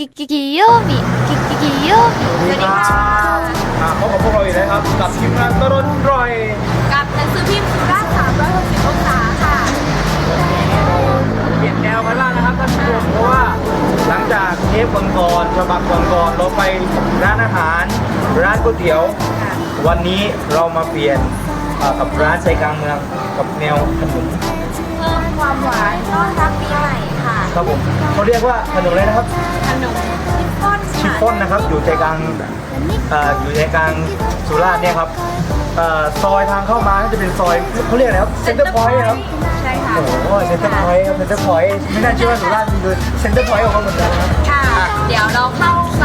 กิกิกิโยมิกิกิกิโยมิสวัสดีค่ะอ่าพบกับพวกเราอีกแล้วครับกับทีมงานตลอดรอยกับหนังสือพิมพ์สุราษฎร์360องศาค่ะเปลี่ยนแนวกันบ้างนะครับท่านผู้ชมเพราะว่าหลังจากเทปบังกรฉบับบังกรเราไปร้านอาหาร ร้านก๋วยเตี๋ยว วันนี้เรามาเปลี่ยนกับร้านใจกลางเมืองกับแนวขนมเพิ่มความหวานต้อนรับปีใหม่ ครับผมเขาเรียกว่าขนมอะไรนะครับ ขนมชิฟฟ่อนนะครับ อยู่ใจกลางอยู่ใจกลางสุราษฎร์เนี่ยครับอซอยทางเข้ามาน่าจะเป็นซอยเขาเรียกอะไรครับเซ็นเตอร์พอย Point ต์ครับโอ้โหเซ็นเตอร์พอยต์ครับเซ็นเตอร์พอยต์ไม่น่าเชื่อว่าสุราษฎร์มีเซ็นเตอร์พอยต์ของเขาเหมือนกันนะครับเดี๋ยวเราเข้าไป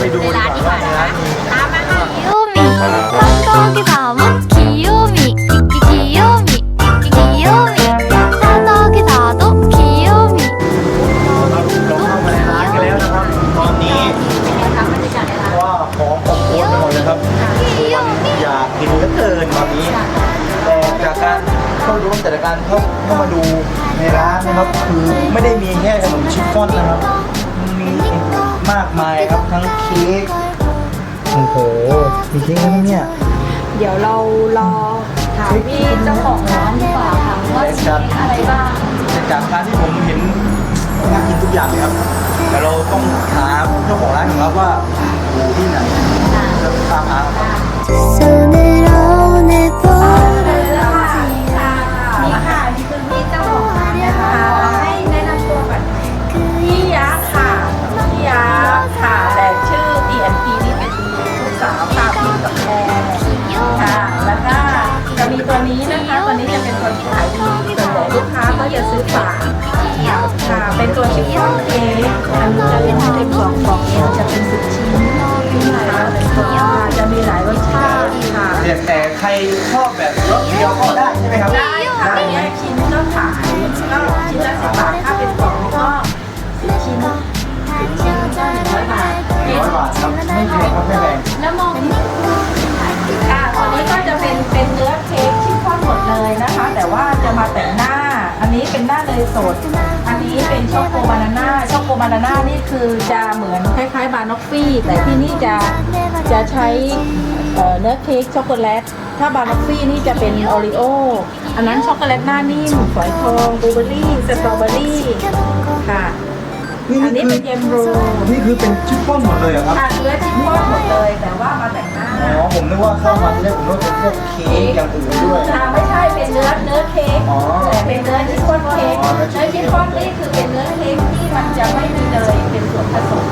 ไปดูในร้านดีกว่านะคะดีกว่า ตามมาค่ะ 귀요미 방콕의 밤은 귀요미 귀-귀-귀요미 귀-귀-귀요미 ไม่ได้มีแค่ขนมชิฟฟ้อนนะครับ มีมากมายครับทั้งเค้กโอ้โหมีเค้กด้วยนะเนี่ย เดี๋ยวเรารอถามพี่เจ้าของร้านดีกว่าค่ะว่าจะมีอะไรบ้าง แต่จากการที่ผมเห็นน่ากินทุกอย่างเลยครับ แต่เราต้องถามเจ้าของร้านของเราว่าอยู่ที่ไหนจะตามหาครับ ฝากค่ะเป็นตัวชิฟฟ่อนเค้กอันนี้จะเป็นเป็นกล่องกล่องเดียวจะเป็นสิบชิ้นนะคะเป็นตัวจะมีหลายรสชาติค่ะแต่แต่ใครชอบแบบรสเดียวก็ได้ใช่ไหมครับได้ค่ะแยกชิ้นก็ขายก็ นนี้เป็นหน้าเนยสด อันนี้เป็นช็อกโกบานาน่า ช็อกโกบานาน่านี่คือจะเหมือนคล้ายๆบานอฟฟี่ แต่ที่นี่จะจะใช้เอ่อเนื้อเค้กช็อกโกแลต ถ้าบานอฟฟี่นี่จะเป็นโอริโอ อันนั้นช็อกโกแลตหน้านิ่มฝอยทองบลูเบอร์รี่ สตรอเบอร์รี่ค่ะอันนี้เป็นเยมโรนี่คือเป็นชิฟฟ่อนหมดเลยเหรอครับค่ะเนื้อชิ้นฟอนหมดเลย แต่ว่ามาแต่งหน้า อ๋อผมนึกว่าเข้ามาที่แรกผมนึกว่าเป็นพวกเค้กอย่างอื่นด้วย อ่าไม่ใช่เป็นเนื้อเนื้อเค้กอ๋อแต่เป็นเนื้อชิฟฟ่อนเค้กอ๋อเนื้เนื้ออชิชิฟฟฟ่ฟ่ออนนนี่คือเป็นเนื้อเค้กที่มันจะไม่มีเนยเป็นส่วนผสม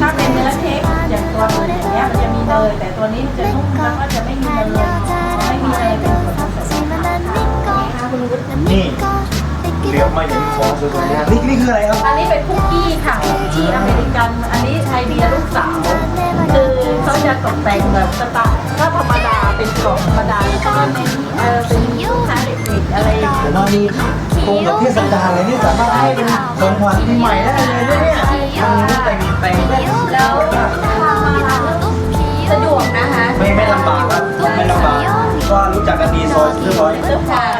ถ้าเป็นเนื้อเค้กอย่างตัวอื่นอย่างเงี้ยมันจะมีเนยแต่ตัวนี้มันจะนุ่มแล้วก็จะไม่มีเนยไม่มีเนยเป็นส่วนผสมค่ะคุณวุฒินี่ เลี้ยวมาอย่างของสวยๆนะนี่นี่คืออะไรครับอันนี้เป็นคุกกี้ค่ะคุกกี้อเมริกัน อันนี้ไอเดียลูกสาว คือเขาจะตกแต่งแบบสไตล์ก็ธรรมดาเป็นกล่องธรรมดาแล้วก็เน้นเออเป็นลูกค้าเด็กๆอะไรอย่างผเงี้ยมว่านี่ตรงกับเทศกาลเลยนี่สามารถให้เป็นของขวัญปีใหม่ได้เลยนะเนี่ยมันก็แต่งแต่งได้แล้วพามาสะดวกนะคะ ไม่ไม่ลำบากครับไม่ลำบากก็รู้จักกันดีซอยเรียบร้อยเลือกขายข้างโรงเรีย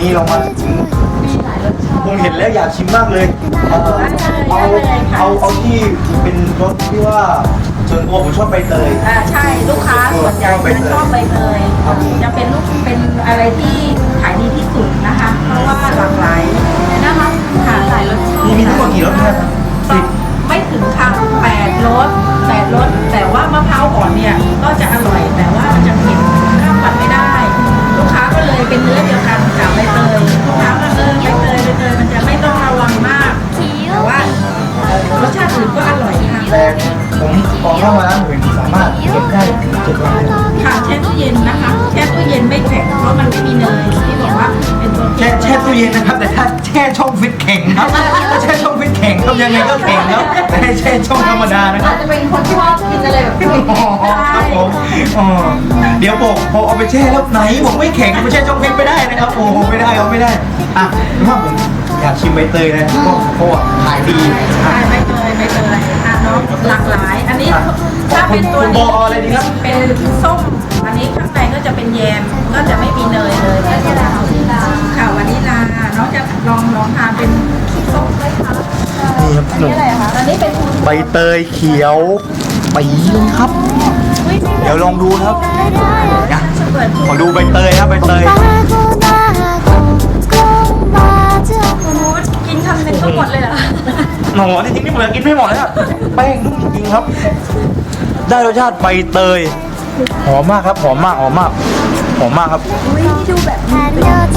นี้เรามาถึงมีหลายรสชาผมติเห็นแล้วอยากชิมมากเลยเอ่อเอาเอาเอาที่เป็นรสที่ว่าส่วนตัวผมชอบใบเตย อ่าใช่ลูกค้าส่วนใหญ่จะชอบใบเตยจะเป็นลูกเป็นอะไรที่ขายดีที่สุดนะคะ เพราะว่าหลากหลายนะคะค่ะหลายรสชาติมีมีทั้งหมดกี่รสนะครับสิบไม่ถึงค่ะแปดรสแปดรสแต่ว่ามะพร้าวอ่อนเนี่ยก็จะอร่อยแต่ว่ามันจะเผ็ด ตู้เย็นนะครับ แต่ถ้าแช่ช่องฟิตแข็งครับถ้าแช่ช่องฟิตแข็งครับยังไงก็แข็งครับแต่ให้แช่ช่องธรรมดานะคอารับจจะเป็นคนชอบกินอะไรแบบนี้อ๋อครับผมอ๋อเดี๋ยวบอกพอเอาไปแช่แล้วไหนบอกไม่แข็งเอาไปแช่ช่องฟิตไม่ได้นะครับโอ้โหไม่ได้ครับไม่ได้อะถ้าผมอยากชิมใบเตยนะก็เพราะว่าขายดีใช่ไม่เตยไม่เตยอะเนาะหลากหลาย อันนี้อะถ้าเป็นตัวคุณโบนี้เอาอะไรดีครับเป็นส้มอันนี้ข้างในก็จะเป็นแยมก็จะไม่มีเนยเลย ครับหนุ่มใบเตยเขียวปีเลยครับ เดี๋ยวลองดูครับนะขอดูใบเตยครับใบเตยกินคำหนึ่งหมดเลยเหรอหนอจริงๆนี่เหมือนกินไม่หมดเลยอะแป้งนุ่มจริงครับ ได้รสชาติใบเตย หอมมากครับ หอมมาก หอมมาก หอมมากครับดูแบบนั้นยอะ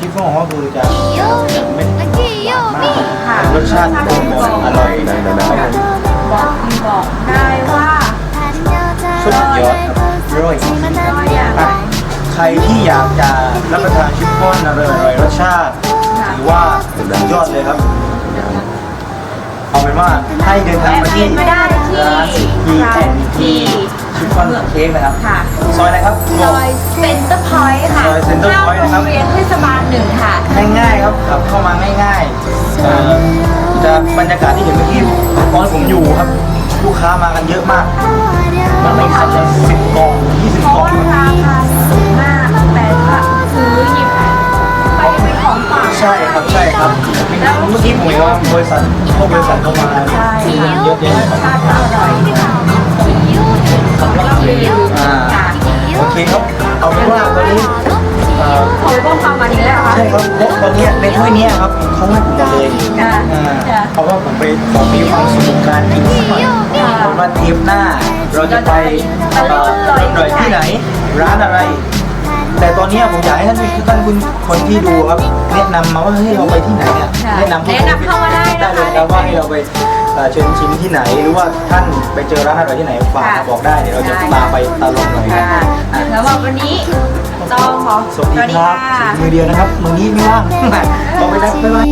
ชิฟฟ่องเขาคือจะไม่หวานมากค่ะรสชาติกลมกล่ออร่อยนะครับบอกบอกได้ว่าสุดยอดครับร่อยใครที่อยากจะรับประทานชิฟฟ่อนอร่อยรสชาติถือว่าสุดยอดเลยครับเอาเป็นว่าให้เดินทางมาที่ร้านทีแอนที ชิฟฟ่อนเค้กนะครับ ค่ะ ซอยอะไรครับ ซอยเซ็นเตอร์พอยต์ค่ะซอย Center ข้าง Point นะครับโรงเรียนเทศบาลหนึ่งค่ะ ง่ายๆครับขับเข้ามาง่ายๆเอ่อจะบรรยากาศที่เห็นเมื่อกี้ตอนผมอยู่ครับ ลูกค้ามากันเยอะมากมันไม่ขับจะสิบกล่องยี่สิบเพกล่อราะงว่าราคาสูงมากแต่ว่าซื้อหยิบไปเป็นของฝากใช่ครับใช่ครับเมื่อกี้ผมเห็นว่าบริษัทพวกบริษัทเข้ามาใช่เยอะแยะรสชาติก็อร่อยค่ะ ค่ะใช่ครับเพราะตอนเนี้ยในถ้วยเนี้ยครับเขาให้ผมหมดเลยค่ะอ่าค่ะเพราะว่าผมไปขอมีความสุขกับการกินสักหน่อยเพราะว่าเทปหน้า เราจะไปเอ่ออร่อยที่ไหน ร้านอะไร แต่ตอนเนี้ยผมอยากให้ท่านท่านคุณคนที่ดูครับแนะนำมาว่าเฮ้ยเราไปที่ไหนเนี่ยค่ะแนะนำแนะนำเข้ามาได้นะคะได้เลยครับว่าให้เราไปเอ่อเชิญชิมที่ไหนหรือว่าท่านไปเจอร้านอร่อยที่ไหนฝากมาบอกได้เดี๋ยวเราจะพาไปตะลุยหน่อยนะค่ะแล้วว่าวันนี้ จ้องค่ะสวัสดีครับมือเดียวนะครับมือนี้ไม่ว่างต่อไปแล้วบ๊ายบาย